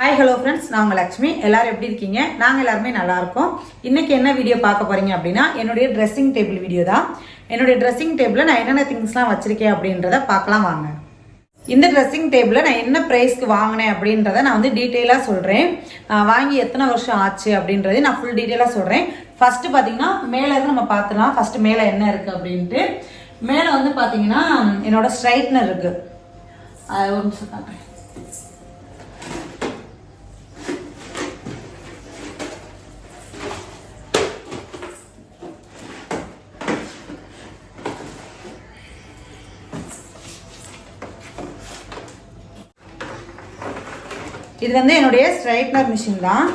Hi hello friends நான் உங்கள் லக்ஷ்மி. எல்லாரும் எப்படி இருக்கீங்க? நாங்கள் எல்லாருமே நல்லா இருக்கோம். இன்னைக்கு என்ன வீடியோ பார்க்க போறீங்க அப்படின்னா என்னுடைய ட்ரெஸ்ஸிங் டேபிள் வீடியோ தான். என்னுடைய ட்ரெஸ்ஸிங் டேபிளில் நான் என்னென்ன திங்ஸ்லாம் வச்சிருக்கேன் அப்படின்றத பார்க்கலாம் வாங்க. இந்த ட்ரெஸ்ஸிங் டேபிளை நான் என்ன ப்ரைஸ்க்கு வாங்கினேன் அப்படின்றத நான் வந்து டீட்டெயிலாக சொல்கிறேன் வாங்கி எத்தனை வருஷம் ஆச்சு அப்படின்றதை நான் ஃபுல் டீட்டெயிலாக சொல்கிறேன் ஃபஸ்ட்டு பார்த்தீங்கன்னா மேலே இருந்து நம்ம பார்த்துலாம் ஃபஸ்ட்டு மேலே என்ன இருக்குது அப்படின்ட்டு. மேலே வந்து பார்த்தீங்கன்னா என்னோட ஸ்ட்ரைட்னர் இருக்குது அது ஒரு நிமிஷம் இது வந்து என்னுடைய ஸ்ட்ரைட்னர் மிஷின் தான்.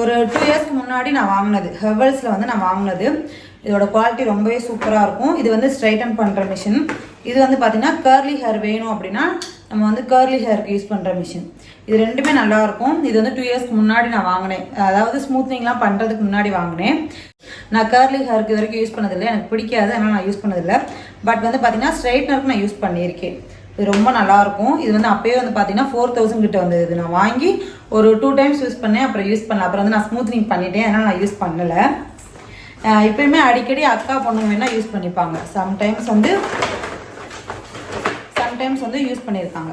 ஒரு டூ இயர்ஸ்க்கு முன்னாடி நான் வாங்கினது. ஹெர்வல்ஸில் வந்து நான் வாங்கினது. இதோட குவாலிட்டி ரொம்பவே சூப்பராக இருக்கும். இது வந்து ஸ்ட்ரைட்டன் பண்ணுற மிஷின் இது வந்து பார்த்திங்கன்னா கேர்லி ஹேர் வேணும் அப்படின்னா நம்ம வந்து கேர்லி ஹேருக்கு யூஸ் பண்ணுற மிஷின் இது ரெண்டுமே நல்லா இருக்கும். இது வந்து டூ இயர்ஸ்க்கு முன்னாடி நான் வாங்கினேன். அதாவது ஸ்மூத்னிங்லாம் பண்ணுறதுக்கு முன்னாடி வாங்கினேன். நான் கேர்லி ஹேருக்கு இது வரைக்கும் யூஸ் பண்ணதில்லை. எனக்கு பிடிக்காது. அதனால் நான் யூஸ் பண்ணதில்லை. பட் வந்து பார்த்தீங்கன்னா ஸ்ட்ரைட்னருக்கு நான் யூஸ் பண்ணியிருக்கேன். இது ரொம்ப நல்லாயிருக்கும். இது வந்து அப்போயே வந்து பார்த்தீங்கன்னா ஃபோர் தௌசண்ட் கிட்ட வந்தது. இது நான் வாங்கி ஒரு டூ டைம்ஸ் யூஸ் பண்ணேன் அப்புறம் யூஸ் பண்ணல. அப்புறம் வந்து நான் ஸ்மூத்னிங் பண்ணிட்டேன். அதனால் நான் யூஸ் பண்ணலை. இப்போயுமே அடிக்கடி அக்கா பொண்ணுங்க வேணால் யூஸ் பண்ணிப்பாங்க. சம்டைம்ஸ் வந்து சம்டைம்ஸ் வந்து யூஸ் பண்ணியிருக்காங்க.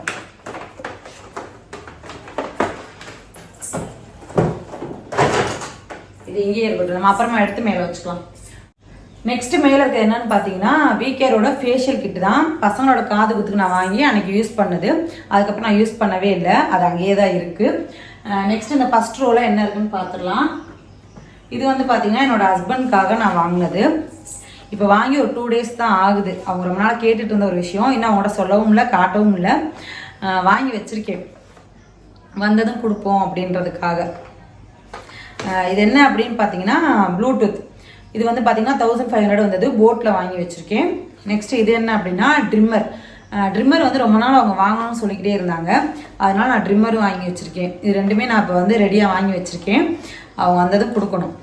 இது இங்கேயே இருக்கட்டும். நம்ம அப்புறமா எடுத்து மேலே வச்சுக்கலாம். நெக்ஸ்ட் மேலே இருக்க என்னன்னு பார்த்தீங்கன்னா வீகேரோட ஃபேஷியல் கிட் தான். பசங்களோட காது குத்துக்கு நான் வாங்கி அன்னைக்கு யூஸ் பண்ணுது. அதுக்கப்புறம் நான் யூஸ் பண்ணவே இல்லை. அது அங்கேயே தான் இருக்குது நெக்ஸ்ட் இந்த ஃபஸ்ட் ரோவில் என்ன இருக்குன்னு பார்த்துடலாம் இது வந்து பார்த்தீங்கன்னா என்னோட ஹஸ்பண்ட்காக நான் வாங்கினது. இப்போ வாங்கி ஒரு டூ டேஸ் தான் ஆகுது. அவங்க ரொம்ப நாள் கேட்டுட்டு இருந்த ஒரு விஷயம். இன்னும் அவங்கள்ட்ட சொல்லவும் இல்லை காட்டவும் இல்லை. வாங்கி வச்சிருக்கேன். வந்ததும் கொடுப்போம் அப்படின்றதுக்காக. இது என்ன அப்படின்னு பார்த்தீங்கன்னா ப்ளூடூத் இது வந்து பார்த்தீங்கன்னா தௌசண்ட் ஃபைவ் ஹண்ட்ரட் வந்தது. போட்டில் வாங்கி வச்சுருக்கேன். நெக்ஸ்ட் இது என்ன அப்படின்னா ட்ரிம்மர் ட்ரிம்மர் வந்து ரொம்ப நாள் அவங்க வாங்கணும்னு சொல்லிக்கிட்டே இருந்தாங்க. அதனால நான் ட்ரிம்மரும் வாங்கி வச்சுருக்கேன். இது ரெண்டுமே நான் இப்போ வந்து ரெடியாக வாங்கி வச்சுருக்கேன். அவங்க வந்ததும் கொடுக்கணும்.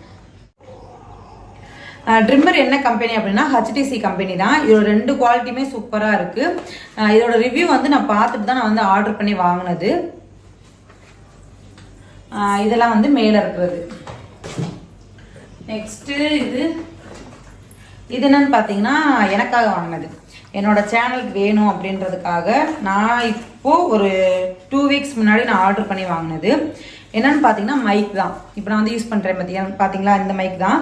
ட்ரிம்மர் என்ன கம்பெனி அப்படின்னா ஹச்டிசி கம்பெனி தான். இதோட ரெண்டு குவாலிட்டியுமே சூப்பராக இருக்குது இதோட ரிவ்யூ வந்து நான் பார்த்துட்டு தான் நான் வந்து ஆர்டர் பண்ணி வாங்கினது. இதெல்லாம் வந்து மேலே இருக்கிறது. நெக்ஸ்ட்டு இது இது என்னன்னு பார்த்தீங்கன்னா எனக்காக வாங்கினது. என்னோட சேனலுக்கு வேணும் அப்படின்றதுக்காக நான் இப்போது ஒரு டூ வீக்ஸ் முன்னாடி நான் ஆர்டர் பண்ணி வாங்கினது. என்னன்னு பார்த்தீங்கன்னா மைக் தான். இப்போ நான் வந்து யூஸ் பண்ணுறேன் பார்த்தீங்கன்னா பார்த்தீங்களா இந்த மைக் தான்.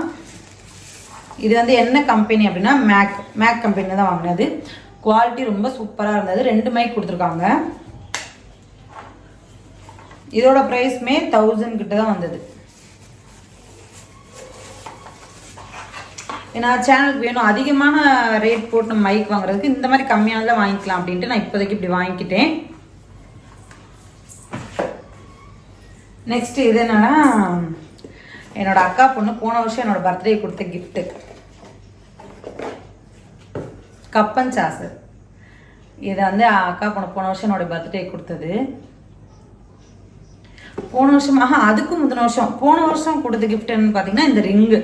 இது வந்து என்ன கம்பெனி அப்படின்னா மேக் மேக் கம்பெனியில் தான் வாங்கினது. குவாலிட்டி ரொம்ப சூப்பராக இருந்தது. ரெண்டு மைக் கொடுத்துருக்காங்க. இதோட ப்ரைஸ்மே தௌசண்ட் கிட்ட தான் வந்தது. ஏன்னா சேனலுக்கு வேணும். அதிகமான ரேட் போட்டு நம்ம மைக் வாங்குறதுக்கு இந்த மாதிரி கம்மியானதில் வாங்கிக்கலாம் அப்படின்ட்டு நான் இப்போதைக்கு இப்படி வாங்கிக்கிட்டேன். நெக்ஸ்ட் இது என்னன்னா என்னோட அக்கா பொண்ணு போன வருஷம் என்னோட பர்த்டே கொடுத்த கிஃப்ட்டு கப்பன் சாசு இதை வந்து அக்கா பொண்ணு போன வருஷம் என்னோட பர்த்டே கொடுத்தது. போன வருஷமாக அதுக்கும் முந்தின வருஷம். போன வருஷம் கொடுத்த கிஃப்ட் என்னன்னு பார்த்தீங்கன்னா இந்த ரிங்கு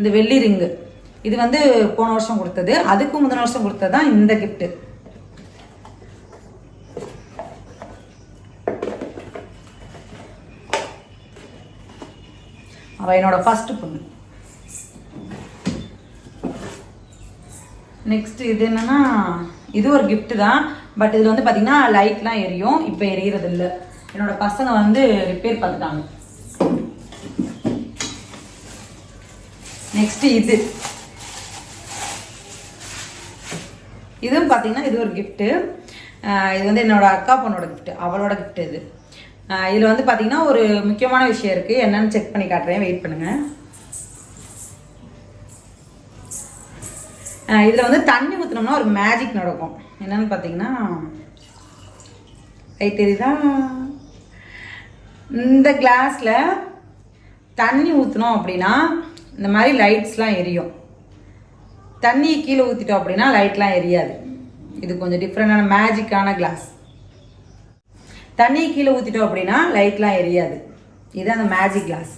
இந்த வெள்ளி ரிங்கு. இது வந்து போன வருஷம் கொடுத்தது. அதுக்கு முந்தின வருஷம் கொடுத்தது தான் இந்த கிஃப்ட்டு அவள் என்னோட ஃபஸ்ட்டு பொண்ணு. நெக்ஸ்ட் இது என்னன்னா இது ஒரு கிஃப்ட் தான். பட் இதில் வந்து பார்த்தீங்கன்னா லைட்லாம் எரியும். இப்போ எரியறது இல்லை என்னோட பசங்க வந்து ரிப்பேர் பார்த்துட்டாங்க நெக்ஸ்ட் இது. இதுவும் பார்த்தீங்கன்னா இது ஒரு கிஃப்ட்டு இது வந்து என்னோட அக்கா பொண்ணோட கிஃப்ட்டு அவளோட கிஃப்ட் இது. இதில் வந்து பார்த்தீங்கன்னா ஒரு முக்கியமான விஷயம் இருக்குது என்னன்னு செக் பண்ணி காட்டுறேன். வெயிட் பண்ணுங்கள் இதில் வந்து தண்ணி ஊற்றினோம்னா ஒரு மேஜிக் நடக்கும். என்னென்னு பார்த்தீங்கன்னா லைட் தெரியுதா? இந்த கிளாஸில் தண்ணி ஊற்றினோம் அப்படின்னா இந்த மாதிரி லைட்ஸ்லாம் எரியும். தண்ணியை கீழே ஊற்றிட்டோம் அப்படின்னா லைட்லாம் எரியாது. இது கொஞ்சம் டிஃப்ரெண்டான மேஜிக்கான கிளாஸ் தண்ணியை கீழே ஊற்றிட்டோம் அப்படின்னா லைட்லாம் எரியாது. இது அந்த மேஜிக் கிளாஸ்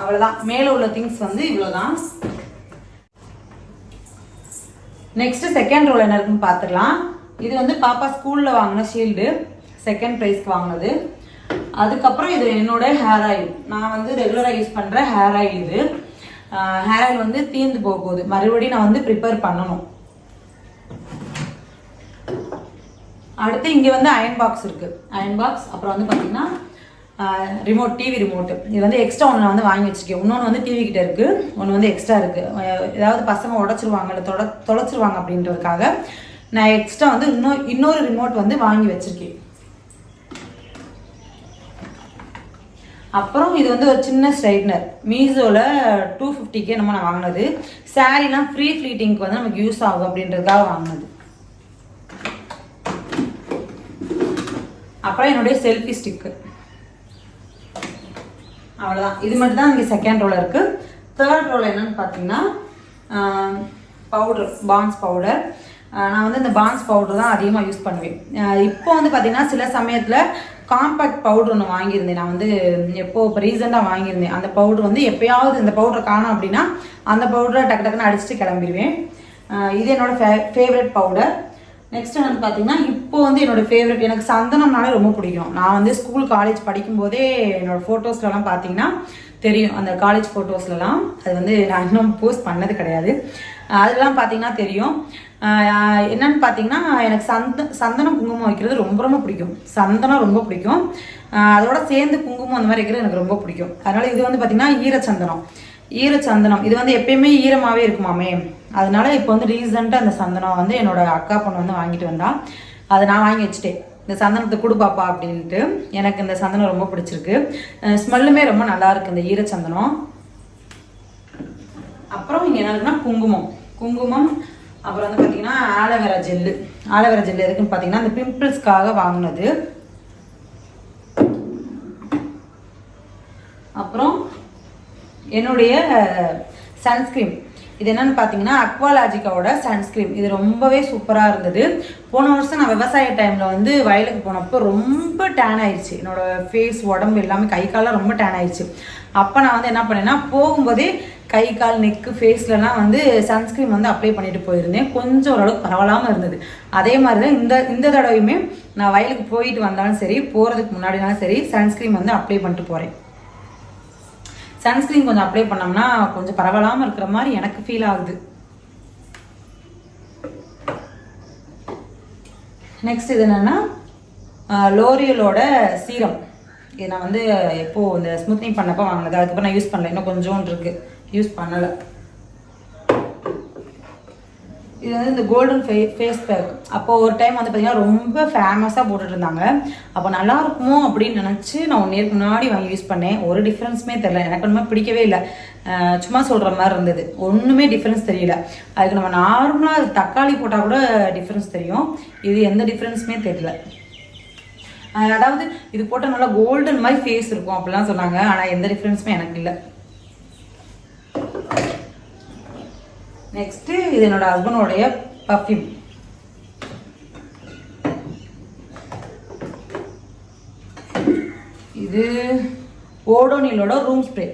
அவ்வளோதான் மேலே உள்ள திங்ஸ் வந்து இவ்வளோதான் நெக்ஸ்ட் செகண்ட் ரோல் என்ன இருக்குன்னு பார்த்துக்கலாம் இது வந்து பாப்பா ஸ்கூலில் வாங்கின ஷீல்டு செகண்ட் ப்ரைஸ்க்கு வாங்கினது. அதுக்கப்புறம் இது என்னோட ஹேர் ஆயில் நான் வந்து ரெகுலராக யூஸ் பண்ணுற ஹேர் ஆயில் இது. ஹேர் ஆயில் வந்து தீர்ந்து போக போகுது. மறுபடியும் நான் வந்து ப்ரிப்பேர் பண்ணணும். அடுத்து இங்கே வந்து அயன் பாக்ஸ் இருக்கு. அயன் பாக்ஸ் அப்புறம் வந்து பார்த்தீங்கன்னா ரிமோட் டிவி ரிமோட்டு இது வந்து எக்ஸ்ட்ரா ஒன்று நான் வந்து வாங்கி வச்சுருக்கேன். இன்னொன்று வந்து டிவி கிட்ட இருக்குது ஒன்று வந்து எக்ஸ்ட்ரா இருக்குது ஏதாவது பசங்க உடச்சிருவாங்க இல்லை தொட தொலைச்சிருவாங்க அப்படின்றதுக்காக நான் எக்ஸ்ட்ரா வந்து இன்னொரு இன்னொரு ரிமோட் வந்து வாங்கி வச்சுருக்கேன். அப்புறம் இது வந்து ஒரு சின்ன ஸ்ட்ரைட்னர் மீஷோவில் டூ ஃபிஃப்டிக்கே நம்ம நான் வாங்கினது. சாரீலாம் ஃப்ரீ ஃப்ளீட்டிங்க்கு வந்து நமக்கு யூஸ் ஆகும் அப்படின்றதுக்காக வாங்கினது. அப்புறம் என்னுடைய செல்ஃபி ஸ்டிக்கு அவ்வளோதான் இது மட்டும் தான் இங்கே செகண்ட் ரோல இருக்குது தேர்ட் ரோல் என்னன்னு பார்த்தீங்கன்னா பவுடர் பான்ஸ் பவுடர் நான் வந்து இந்த பான்ஸ் பவுடர் தான் அதிகமாக யூஸ் பண்ணுவேன். இப்போ வந்து பார்த்தீங்கன்னா சில சமயத்தில் காம்பேக்ட் பவுடர் ஒன்று வாங்கியிருந்தேன். நான் வந்து எப்போ இப்போ ரீசெண்டாக வாங்கியிருந்தேன். அந்த பவுடர் வந்து எப்போயாவது இந்த பவுடரை காணோம் அப்படின்னா அந்த பவுடரை டக்கு டக்குன்னு அடிச்சுட்டு கிளம்பிடுவேன். இது என்னோட ஃபே ஃபேவரட் பவுடர் நெக்ஸ்ட் வந்து பார்த்தீங்கன்னா இப்போ வந்து என்னோட ஃபேவரட் எனக்கு சந்தனம்னாலே ரொம்ப பிடிக்கும். நான் வந்து ஸ்கூல் காலேஜ் படிக்கும்போதே என்னோட ஃபோட்டோஸ்லலாம் பார்த்தீங்கன்னா தெரியும். அந்த காலேஜ் ஃபோட்டோஸ்லலாம் அது வந்து நான் இன்னும் போஸ்ட் பண்ணது கிடையாது. அதெல்லாம் பார்த்தீங்கன்னா தெரியும். என்னன்னு பார்த்தீங்கன்னா எனக்கு சந்த சந்தனம் குங்குமம் வைக்கிறது ரொம்ப ரொம்ப பிடிக்கும். சந்தனம் ரொம்ப பிடிக்கும். அதோட சேர்ந்து குங்குமம் அந்த மாதிரி வைக்கிறது எனக்கு ரொம்ப பிடிக்கும். அதனால இது வந்து பார்த்தீங்கன்னா ஈரச்சந்தனம். ஈரச்சந்தனம். இது வந்து எப்பயுமே ஈரமாகவே இருக்குமாமே? அதனால இப்போ வந்து ரீசெண்டாக அந்த சந்தனம் வந்து என்னோட அக்கா பொண்ணு வந்து வாங்கிட்டு வந்தா. அதை நான் வாங்கி வச்சுட்டேன். இந்த சந்தனத்தை கொடு பாப்பா அப்படின்ட்டு எனக்கு இந்த சந்தனம் ரொம்ப பிடிச்சிருக்கு. ஸ்மெல்லுமே ரொம்ப நல்லா இருக்கு இந்த ஈரச்சந்தனம். அப்புறம் இங்கே என்ன இருக்குன்னா குங்குமம். குங்குமம் அப்புறம் வந்து பார்த்தீங்கன்னா ஆலோவேரா ஜெல்லு ஆலோவேரா ஜெல்லு எதுக்குன்னு பார்த்தீங்கன்னா அந்த பிம்பிள்ஸ்க்காக வாங்கினது. அப்புறம் என்னுடைய சன்ஸ்கிரீன் இது என்னன்னு பார்த்தீங்கன்னா அக்வாலாஜிக்காவோட சன்ஸ்கிரீம் இது ரொம்பவே சூப்பராக இருந்தது. போன வருஷம் நான் விவசாய டைமில் வந்து வயலுக்கு போனப்போ ரொம்ப டேன் ஆயிடுச்சு என்னோட ஃபேஸ் உடம்பு எல்லாமே கை கால்லாம் ரொம்ப டேன் ஆயிடுச்சு அப்போ நான் வந்து என்ன பண்ணேன்னா போகும்போதே கை கால் நெக்கு ஃபேஸ்லலாம் வந்து சன்ஸ்கிரீம் வந்து அப்ளை பண்ணிட்டு போயிருந்தேன். கொஞ்சம் ஓரளவுக்கு பரவலாமல் இருந்தது. அதே மாதிரி தான் இந்த இந்த தடவையுமே நான் வயலுக்கு போயிட்டு வந்தாலும் சரி போகிறதுக்கு முன்னாடினாலும் சரி சன்ஸ்கிரீம் வந்து அப்ளை பண்ணிட்டு போகிறேன் சன்ஸ்கிரீன் கொஞ்சம் அப்ளை பண்ணோம்னா கொஞ்சம் பரவலாமல் இருக்கிற மாதிரி எனக்கு ஃபீல் ஆகுது. நெக்ஸ்ட் இது என்னன்னா லோரியலோட சீரம் இது நான் வந்து எப்போது இந்த ஸ்மூத்னிங் பண்ணப்போ வாங்கினது. அதுக்கப்புறம் நான் யூஸ் பண்ணல. இன்னும் கொஞ்சோண்டு இருக்குது யூஸ் பண்ணலை. இது வந்து இந்த கோல்டன் ஃபே ஃபேஸ் பேக் அப்போ ஒரு டைம் வந்து பார்த்தீங்கன்னா ரொம்ப ஃபேமஸாக போட்டுட்டு இருந்தாங்க அப்போ நல்லா இருக்குமோ அப்படின்னு நினச்சி நான் ஒன் இயருக்கு முன்னாடி வாங்கி யூஸ் பண்ணேன். ஒரு டிஃப்ரென்ஸுமே தெரில எனக்கு ஒன்றுமே பிடிக்கவே இல்லை. சும்மா சொல்கிற மாதிரி இருந்தது. ஒன்றுமே டிஃப்ரென்ஸ் தெரியல. அதுக்கு நம்ம நார்மலாக தக்காளி போட்டால் கூட டிஃப்ரென்ஸ் தெரியும். இது எந்த டிஃப்ரென்ஸுமே தெரியல. அதாவது இது போட்டால் நல்லா கோல்டன் மாதிரி ஃபேஸ் இருக்கும் அப்படிலாம் சொன்னாங்க. ஆனால் எந்த டிஃப்ரென்ஸுமே எனக்கு இல்லை. நெக்ஸ்ட்டு இது என்னோட ஹஸ்பண்டோடைய பர்ஃப்யூம் இது ஓடோனிலோட ரூம் ஸ்ப்ரே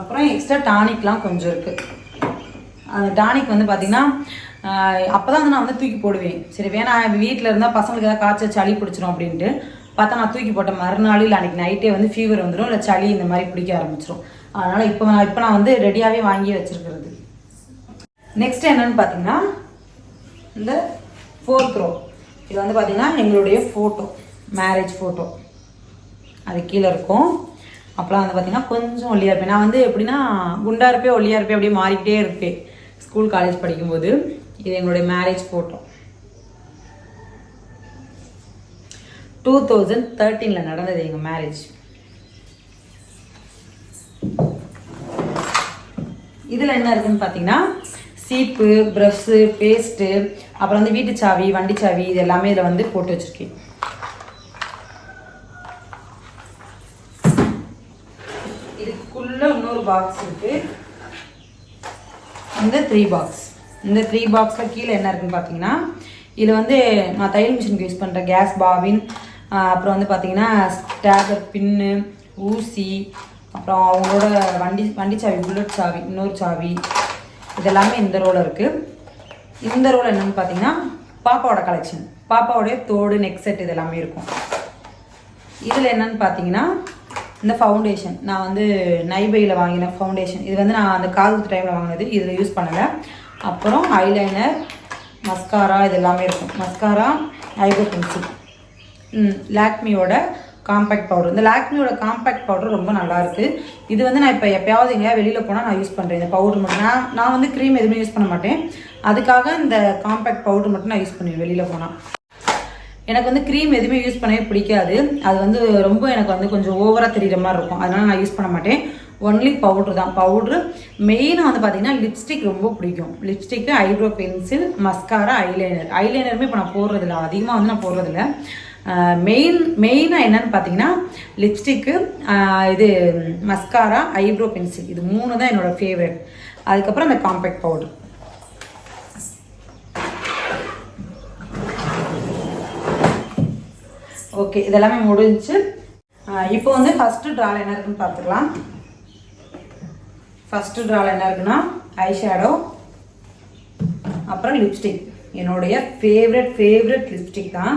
அப்புறம் எக்ஸ்ட்ரா டானிக்லாம் கொஞ்சம் இருக்குது அந்த டானிக் வந்து பார்த்திங்கன்னா அப்போ தான் நான் வந்து தூக்கி போடுவேன். சரி வேணாம் வீட்டில் இருந்தால் பசங்களுக்கு ஏதாவது காய்ச்சல் சளி பிடிச்சிரும் அப்படின்ட்டு. பார்த்தா நான் தூக்கி போட்ட மறுநாள் இல்லை அன்றைக்கி நைட்டே வந்து ஃபீவர் வந்துடும் இல்லை சளி இந்த மாதிரி பிடிக்க ஆரம்பிச்சிரும். அதனால் இப்போ நான் இப்போ நான் வந்து ரெடியாகவே வாங்கி வச்சுருக்கிறது. நெக்ஸ்ட் என்னென்னு பார்த்தீங்கன்னா இந்த ஃபோர்த் ரோ இது வந்து பார்த்தீங்கன்னா எங்களுடைய ஃபோட்டோ மேரேஜ் ஃபோட்டோ அது கீழே இருக்கும். அப்போலாம் வந்து பார்த்தீங்கன்னா கொஞ்சம் ஒல்லியாக இருப்பேன். நான் வந்து எப்படின்னா குண்டா இருப்பேன் ஒல்லியாக இருப்பேன் அப்படியே மாறிக்கிட்டே இருப்பேன். ஸ்கூல் காலேஜ் படிக்கும்போது இது எங்களுடைய மேரேஜ் ஃபோட்டோ டூ தௌசண்ட் தேர்ட்டீனில் நடந்தது எங்கள் மேரேஜ் இதில் என்ன இருக்குதுன்னு பார்த்தீங்கன்னா சீப்பு ப்ரஷ்ஷு பேஸ்ட்டு அப்புறம் வந்து வீட்டு சாவி வண்டி சாவி இது எல்லாமே இதில் வந்து போட்டு வச்சுருக்கேன். இதுக்குள்ளே இன்னொரு பாக்ஸ் இருக்குது இந்த த்ரீ பாக்ஸ் இந்த த்ரீ பாக்ஸில் கீழே என்ன இருக்குன்னு பார்த்தீங்கன்னா இதில் வந்து நான் தையல் மிஷினுக்கு யூஸ் பண்ணுற கேஸ் பாபின் அப்புறம் வந்து பார்த்தீங்கன்னா ஸ்டாகர் பின்னு ஊசி அப்புறம் அவங்களோட வண்டி வண்டி சாவி புல்லட் சாவி இன்னொரு சாவி. இதெல்லாமே இந்த ரோல் இருக்குது இந்த ரோல் என்னென்னு பார்த்தீங்கன்னா பாப்பாவோட கலெக்ஷன் பாப்பாவோடைய தோடு நெக் செட் இது எல்லாமே இருக்கும். இதில் என்னென்னு பார்த்தீங்கன்னா இந்த ஃபவுண்டேஷன் நான் வந்து நைபையில் வாங்கின ஃபவுண்டேஷன் இது வந்து நான் அந்த காது டைமில் வாங்கினது. இதில் யூஸ் பண்ணலை. அப்புறம் ஐலைனர் மஸ்காரா இது எல்லாமே இருக்கும். மஸ்காரா ஐப்ரோ பென்சில் லாக்மியோட காம்பேக்ட் பவுடர். இந்த லாக்மியோட காம்பேக்ட் பவுடர் ரொம்ப நல்லாயிருக்கு இது வந்து நான் இப்போ எப்பயாவது எங்கேயாவது வெளியில் போனால் நான் யூஸ் பண்ணுறேன் இந்த பவுடர் மட்டும். நான் நான் வந்து க்ரீம் எதுவுமே யூஸ் பண்ண மாட்டேன். அதுக்காக இந்த காம்பேக்ட் பவுடர் மட்டும் நான் யூஸ் பண்ணுவேன் வெளியில் போனால் எனக்கு வந்து க்ரீம் எதுவுமே யூஸ் பண்ணவே பிடிக்காது. அது வந்து ரொம்ப எனக்கு வந்து கொஞ்சம் ஓவராக தெரியுற மாதிரி இருக்கும். அதனால் நான் யூஸ் பண்ண மாட்டேன். ஒன்லி பவுட்ரு தான். பவுட்ரு மெயினாக வந்து பார்த்தீங்கன்னா லிப்ஸ்டிக் ரொம்ப பிடிக்கும். Lipstick eyebrow pencil mascara eyeliner ஐலைனருமே இப்போ நான் போடுறதில்ல. அதிகமாக வந்து நான் போடுறதில்ல. மெயின் மெயினாக என்னன்னு பார்த்தீங்கன்னா லிப்ஸ்டிக்கு இது மஸ்காரா ஐப்ரோ பென்சில் இது மூணு தான் என்னோட ஃபேவரட் அதுக்கப்புறம் அந்த காம்பேக்ட் பவுடர் ஓகே இதெல்லாமே முடிஞ்சு இப்போ வந்து ஃபஸ்ட்டு ட்ரால் என்ன இருக்குன்னு பார்த்துக்கலாம் ஃபஸ்ட்டு ட்ரால் என்ன இருக்குன்னா ஐ ஷேடோ அப்புறம் லிப்ஸ்டிக் என்னுடைய ஃபேவரட் ஃபேவரட் லிப்ஸ்டிக் தான்.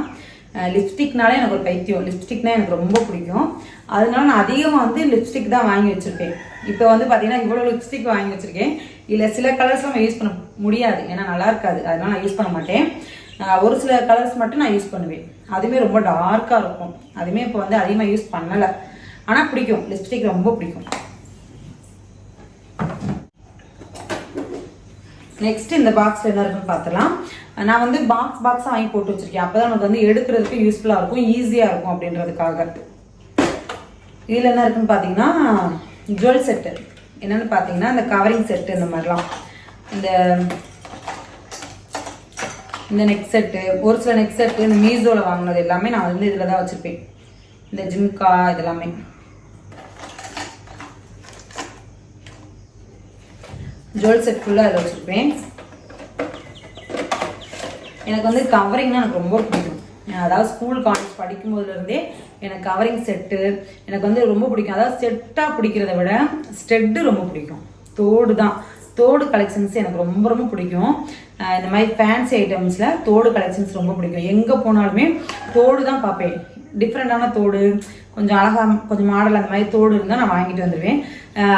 லிப்ஸ்டிக்னாலே எனக்கு ஒரு பைத்தியம். லிப்ஸ்டிக்னா எனக்கு ரொம்ப பிடிக்கும். அதனால நான் அதிகமாக வந்து லிப்ஸ்டிக் தான் வாங்கி வச்சுருக்கேன் இப்போ வந்து பார்த்தீங்கன்னா இவ்வளோ லிப்ஸ்டிக் வாங்கி வச்சுருக்கேன். இல்லை சில கலர்ஸ் நம்ம யூஸ் பண்ண முடியாது. ஏன்னா நல்லா இருக்காது. அதனால நான் யூஸ் பண்ண மாட்டேன். ஒரு சில கலர்ஸ் மட்டும் நான் யூஸ் பண்ணுவேன். அதுவுமே ரொம்ப டார்க்காக இருக்கும். அதுவுமே இப்போ வந்து அதிகமாக யூஸ் பண்ணலை. ஆனால் பிடிக்கும். லிப்ஸ்டிக் ரொம்ப பிடிக்கும். நெக்ஸ்ட் இந்த பாக்ஸ் என்ன இருக்குன்னு பார்த்துலாம் நான் வந்து பாக்ஸ் பாக்ஸாக வாங்கி போட்டு வச்சிருக்கேன். அப்போ தான் நமக்கு வந்து எடுக்கிறதுக்கு யூஸ்ஃபுல்லாக இருக்கும் ஈஸியாக இருக்கும் அப்படின்றதுக்காக. இதில் என்ன இருக்குன்னு பார்த்தீங்கன்னா ஜுவல் செட்டு என்னன்னு பார்த்தீங்கன்னா இந்த கவரிங் செட்டு இந்த மாதிரிலாம். இந்த இந்த நெக் செட்டு ஒரு சில நெக் செட்டு இந்த மீசோவில் வாங்கினது எல்லாமே நான் வந்து இதில் தான் வச்சுருப்பேன். இந்த ஜிம்கா இதெல்லாமே. ஜுவல் செட் ஃபுல்லாக அதில் வச்சுருப்பேன். எனக்கு வந்து கவரிங்னா எனக்கு ரொம்ப பிடிக்கும். அதாவது ஸ்கூல் காலேஜ் படிக்கும்போதுலேருந்தே எனக்கு கவரிங் செட்டு எனக்கு வந்து ரொம்ப பிடிக்கும். அதாவது செட்டாக பிடிக்கிறத விட ஸ்டெட்டு ரொம்ப பிடிக்கும். தோடு தான். தோடு கலெக்ஷன்ஸ் எனக்கு ரொம்ப ரொம்ப பிடிக்கும். இந்த மாதிரி ஃபேன்சி ஐட்டம்ஸில் தோடு கலெக்ஷன்ஸ் ரொம்ப பிடிக்கும். எங்கே போனாலுமே தோடு தான் பார்ப்பேன். டிஃப்ரெண்டான தோடு கொஞ்சம் அழகாக கொஞ்சம் மாடல் அந்த மாதிரி தோடு இருந்தால் நான் வாங்கிட்டு வந்துடுவேன்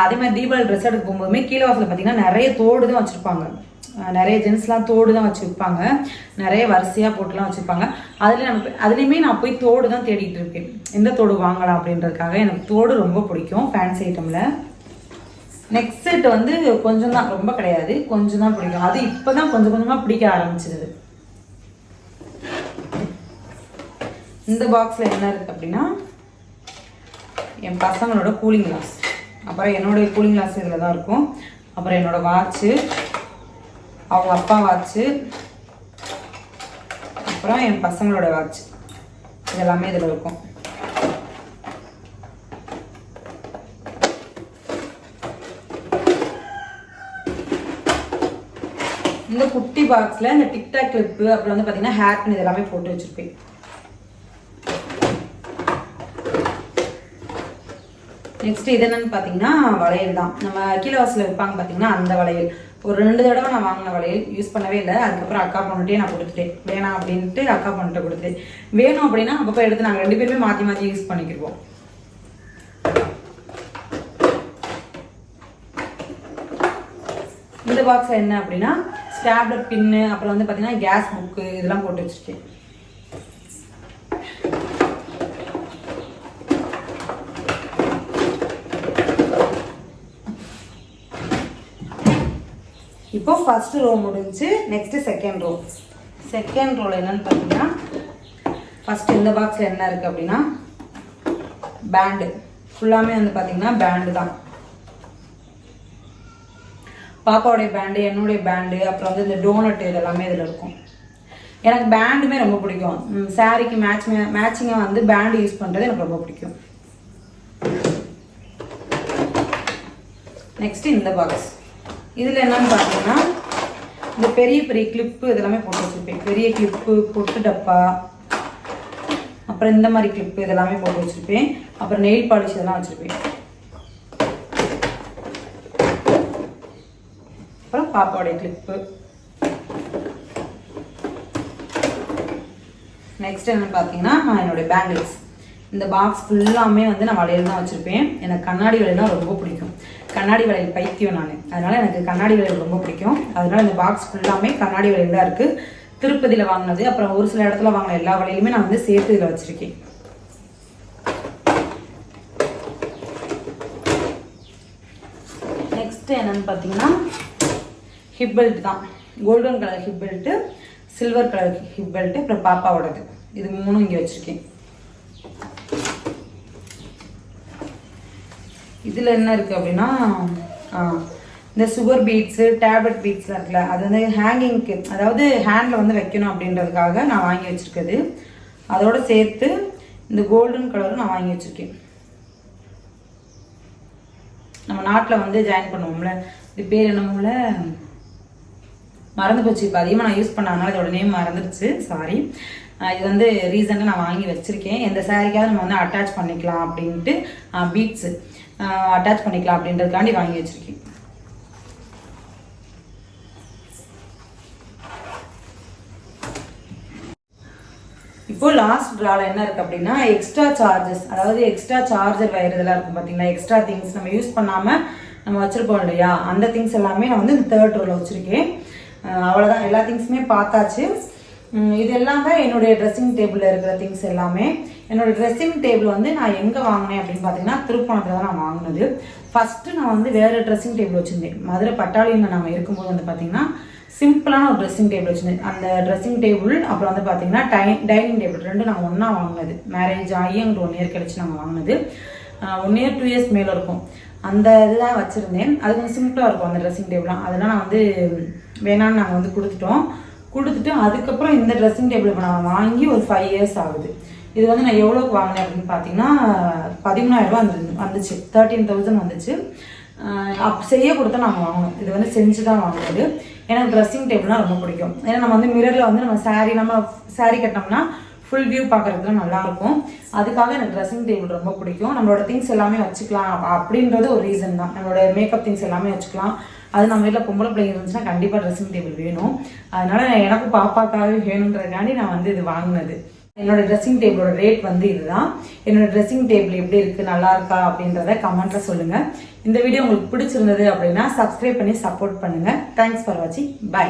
அதே மாதிரி தீபாவளி ட்ரெஸ் எடுக்க போகும்போதுமே கீழே வாசலில் பார்த்தீங்கன்னா நிறைய தோடு தான் வச்சுருப்பாங்க நிறைய ஜென்ஸ்லாம் தோடு தான் வச்சுருப்பாங்க. நிறைய வரிசையாக போட்டுலாம் வச்சுருப்பாங்க. அதில் நம்ம அதுலேயுமே நான் போய் தோடு தான் தேடிட்டு இருக்கேன். எந்த தோடு வாங்கலாம் அப்படின்றதுக்காக எனக்கு தோடு ரொம்ப பிடிக்கும் ஃபேன்சி ஐட்டமில் நெக்ஸ்ட் செட் வந்து கொஞ்சம் தான் ரொம்ப கிடையாது. கொஞ்சம் தான் பிடிக்கும். அது இப்போ தான் கொஞ்சம் கொஞ்சமாக பிடிக்க ஆரம்பிச்சிருது இந்த பாக்ஸில் என்ன இருக்குது அப்படின்னா என் பசங்களோட கூலிங் கிளாஸ் அப்புறம் என்னுடைய கூலிங் கிளாஸ் இதில் தான் இருக்கும். அப்புறம் என்னோட வாட்ச்சு அவங்க அப்பா வாட்ச்சு அப்புறம் என் பசங்களோட வாட்ச் இதெல்லாமே இதில் இருக்கும். இந்த குட்டி பாக்ஸில் இந்த டிக்டாக் கிளிப்பு அப்புறம் வந்து பார்த்தீங்கன்னா ஹேர் பின் இதெல்லாமே போட்டு வச்சுருப்பேன். நெக்ஸ்ட் இது என்னன்னு பார்த்தீங்கன்னா வளையல் தான். நம்ம கீழவாசில் வைப்பாங்க பார்த்தீங்கன்னா அந்த வளையல். ஒரு ரெண்டு தடவை நான் வாங்கின வளையல் யூஸ் பண்ணவே இல்லை. அதுக்கப்புறம் அக்கா பண்ணிட்டே நான் கொடுத்துட்டேன். வேணாம் அப்படின்ட்டு அக்கா பொண்ணுகிட்ட கொடுத்துட்டேன் வேணும் அப்படின்னா அப்பப்போ எடுத்து நாங்கள் ரெண்டு பேருமே மாற்றி மாற்றி யூஸ் பண்ணிக்கிடுவோம். இந்த பாக்ஸில் என்ன அப்படின்னா ஸ்டாப்லர் பின்னு அப்புறம் வந்து பார்த்தீங்கன்னா கேஸ் புக்கு இதெல்லாம் போட்டு வச்சுருக்கேன். இப்போ ஃபர்ஸ்ட் ரோ முடிஞ்சு நெக்ஸ்ட்டு செகண்ட் ரோ செகண்ட் ரோவில் என்னென்னு பார்த்தீங்கன்னா ஃபஸ்ட்டு இந்த பாக்ஸில் என்ன இருக்குது அப்படின்னா பேண்டு ஃபுல்லாமே வந்து பார்த்தீங்கன்னா பேண்டு தான். பாப்பாவுடைய பேண்டு என்னுடைய பேண்டு அப்புறம் வந்து இந்த டோனட் இதெல்லாமே இதில் இருக்கும். எனக்கு பேண்டுமே ரொம்ப பிடிக்கும். சாரிக்கு மேட்ச் மேட்சிங்காக வந்து பேண்டு யூஸ் பண்ணுறது எனக்கு ரொம்ப பிடிக்கும். நெக்ஸ்ட் இந்த பாக்ஸ் இதில் என்னென்னு பார்த்தீங்கன்னா இந்த பெரிய பெரிய கிளிப்பு இதெல்லாமே போட்டு வச்சுருப்பேன். பெரிய கிளிப்பு பொட்டு டப்பா அப்புறம் இந்த மாதிரி கிளிப்பு இதெல்லாமே போட்டு வச்சுருப்பேன். அப்புறம் நெயில் பாலிஷ் இதெல்லாம் வச்சுருப்பேன். அப்புறம் பாப்பாவுடைய கிளிப்பு நெக்ஸ்ட் என்னன்னு பார்த்தீங்கன்னா நான் என்னுடைய பேங்கிள்ஸ் இந்த பாக்ஸ் ஃபுல்லாமே வந்து நான் வளையல் தான் வச்சுருப்பேன். எனக்கு கண்ணாடி வளையல் தான் ரொம்ப பிடிக்கும். கண்ணாடி வளையல் பைத்தியம் நான். அதனால எனக்கு கண்ணாடி வளையல் ரொம்ப பிடிக்கும். அதனால இந்த பாக்ஸ் ஃபுல்லாமே கண்ணாடி வளையல் தான் இருக்குது திருப்பதியில் வாங்கினது அப்புறம் ஒரு சில இடத்துல வாங்கின எல்லா வளையலுமே நான் வந்து சேர்த்து இதில் வச்சுருக்கேன். நெக்ஸ்ட்டு என்னன்னு பார்த்தீங்கன்னா ஹிப் பெல்ட் தான். Golden colour hip belt silver colour hip belt அப்புறம் பாப்பாவோடது. இது மூணும் இங்கே வச்சுருக்கேன். இதில் என்ன இருக்குது அப்படின்னா இந்த சுகர் பீட்ஸு டேப்லெட் பீட்ஸ்லாம் இருக்குல்ல அது வந்து ஹேங்கிங்க்கு அதாவது ஹேண்டில் வந்து வைக்கணும் அப்படின்றதுக்காக நான் வாங்கி வச்சுருக்குது. அதோடு சேர்த்து இந்த கோல்டன் கலரும் நான் வாங்கி வச்சுருக்கேன். நம்ம நாட்டில் வந்து ஜாயின் பண்ணுவோம்ல இது பேர் என்னமோல மறந்து போச்சு இப்போ அதிகமாக நான் யூஸ் பண்ணாதனால இதோட நேம் மறந்துடுச்சு சாரி இது வந்து ரீசெண்டாக நான் வாங்கி வச்சுருக்கேன். எந்த சாரிக்காவது நம்ம வந்து அட்டாச் பண்ணிக்கலாம் அப்படின்ட்டு பீட்ஸு அட்டாச் பண்ணிக்கலாம் அப்படின்றதுக்காண்டி வாங்கி வச்சுருக்கேன். இப்போது லாஸ்ட் ட்ராவில் என்ன இருக்குது அப்படின்னா எக்ஸ்ட்ரா சார்ஜஸ் அதாவது எக்ஸ்ட்ரா சார்ஜர் வயர் இதெல்லாம் இருக்கும் பார்த்தீங்களா எக்ஸ்ட்ரா திங்ஸ் நம்ம யூஸ் பண்ணாமல் நம்ம வச்சுருப்போம் இல்லையா? அந்த திங்ஸ் எல்லாமே நான் வந்து இந்த தேர்ட் ரோவில் வச்சுருக்கேன். அவ்வளோதான் எல்லா திங்ஸுமே பார்த்தாச்சு. இது எல்லாம் தான் என்னுடைய ட்ரெஸ்ஸிங் டேபிளில் இருக்கிற திங்ஸ் எல்லாமே. என்னோட ட்ரெஸ்ஸிங் டேபிள் வந்து நான் எங்கே வாங்கினேன் அப்படின்னு பார்த்தீங்கன்னா திருப்பணத்தில் தான் நான் வாங்கினது. ஃபஸ்ட்டு நான் வந்து வேறு ட்ரெஸ்ஸிங் டேபிள் வச்சிருந்தேன். மதுரை பட்டாளியில் நாங்கள் இருக்கும்போது வந்து பார்த்தீங்கன்னா சிம்பிளான ஒரு ட்ரெஸ்ஸிங் டேபிள் வச்சிருந்தேன். அந்த ட்ரெஸ்ஸிங் டேபிள் அப்புறம் வந்து பார்த்தீங்கன்னா டை டைனிங் டேபிள் ரெண்டு நாங்கள் ஒன்றா வாங்கினது. மேரேஜ் ஆகி எங்களுக்கு ஒன் இயர் கழிச்சு நாங்கள் வாங்கினது. ஒன் இயர் டூ இயர்ஸ் மேலே இருக்கும். அந்த இதுதான் வச்சுருந்தேன். அது கொஞ்சம் சிம்பிளாக இருக்கும் அந்த ட்ரெஸ்ஸிங் டேபிள்லாம் அதெல்லாம் நான் வந்து வேணான்னு நாங்கள் வந்து கொடுத்துட்டோம். கொடுத்துட்டு அதுக்கப்புறம் இந்த ட்ரெஸ்ஸிங் டேபிள் இப்போ நான் வாங்கி ஒரு ஃபைவ் இயர்ஸ் ஆகுது. இது வந்து நான் எவ்வளோக்கு வாங்கினேன் அப்படின்னு பார்த்தீங்கன்னா பதிமூணாயிரம் ரூபாய் வந்து வந்துச்சு. தேர்ட்டீன் தௌசண்ட் வந்துச்சு. அப் செய்ய கொடுத்தா நாங்கள் வாங்கணும். இது வந்து செஞ்சு தான் வாங்கினது எனக்கு ட்ரெஸ்ஸிங் டேபிள்னால் ரொம்ப பிடிக்கும். ஏன்னா நம்ம வந்து மிரரில் வந்து நம்ம saree நம்ம saree கட்டினோம்னா ஃபுல் வியூ பார்க்கறதுக்கு நல்லாயிருக்கும். அதுக்காக எனக்கு ட்ரெஸ்ஸிங் டேபிள் ரொம்ப பிடிக்கும். நம்மளோட திங்ஸ் எல்லாமே வச்சுக்கலாம். அப்படின்றது ஒரு ரீசன் தான். நம்மளோட மேக்கப் திங்ஸ் எல்லாமே வச்சுக்கலாம். அது நம்ம வீட்டில் பொம்பளை பிள்ளைங்க இருந்துச்சுன்னா கண்டிப்பாக ட்ரெஸ்ஸிங் டேபிள் வேணும். அதனால எனக்கும் பாப்பாக்காகவே வேணுன்றதுக்காண்டி நான் வந்து இது வாங்கினது. என்னோட ட்ரெஸ்ஸிங் டேபிளோட ரேட் வந்து இதுதான். என்னோட ட்ரெஸ்ஸிங் டேபிள் எப்படி இருக்குது நல்லா இருக்கா அப்படின்றத கமெண்ட்டில் சொல்லுங்கள் இந்த வீடியோ உங்களுக்கு பிடிச்சிருந்தது அப்படின்னா சப்ஸ்கிரைப் பண்ணி சப்போர்ட் பண்ணுங்கள் தேங்க்ஸ் ஃபார் வாட்சிங் பை